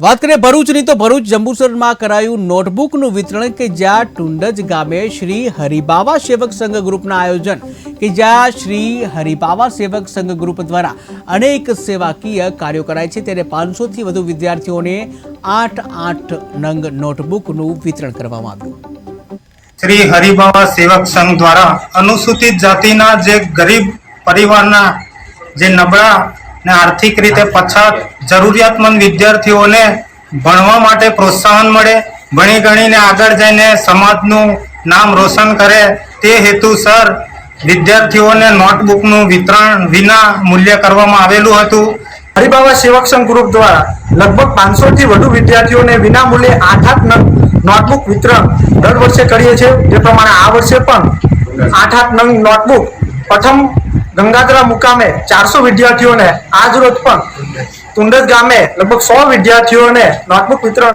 વાત કરીએ ભરૂચની, તો ભરૂચ જંબુસરમાં કરાયું નોટબુકનું વિતરણ કે જ્યાં ટુંડજ ગામે શ્રી હરિબાવા સેવક સંઘ ગ્રુપના આયોજન કે જ્યાં શ્રી હરિબાવા સેવક સંઘ ગ્રુપ દ્વારા અનેક સેવાકીય કાર્યો કરાય છે. ત્યારે પાંચસોથી વધુ વિદ્યાર્થીઓને આઠ આઠ નંગ નોટબુકનું વિતરણ કરવામાં આવ્યું. શ્રી હરિબાવા સેવક સંઘ દ્વારા અનુસૂચિત જાતિના જે ગરીબ પરિવારના જે નબળા ને આર્થિક રીતે પછાત જરૂરિયાતમંદ વિદ્યાર્થીઓને ભણવા માટે પ્રોત્સાહન મળે ભણી ગણીને આગળ જઈને સમાજનું નામ રોશન કરે તે હેતુસર વિદ્યાર્થીઓને નોટબુકનું વિતરણ વિના મૂલ્ય કરવામાં આવેલું હતું. હરિબાબા સેવક સંઘ ગ્રુપ દ્વારા લગભગ પાંચસો થી વધુ વિદ્યાર્થીઓને વિના મૂલ્યે આઠ આઠ નંગ નોટબુક વિતરણ દર વર્ષે કરીએ છીએ. તે પ્રમાણે આ વર્ષે પણ આઠ આઠ નંગ નોટબુક પ્રથમ ગંગાધરા મુકામે ચારસો વિદ્યાર્થીઓને આજ રોજ પણ તુંડજ ગામે લગભગ સો વિદ્યાર્થીઓને નોટબુક વિતરણ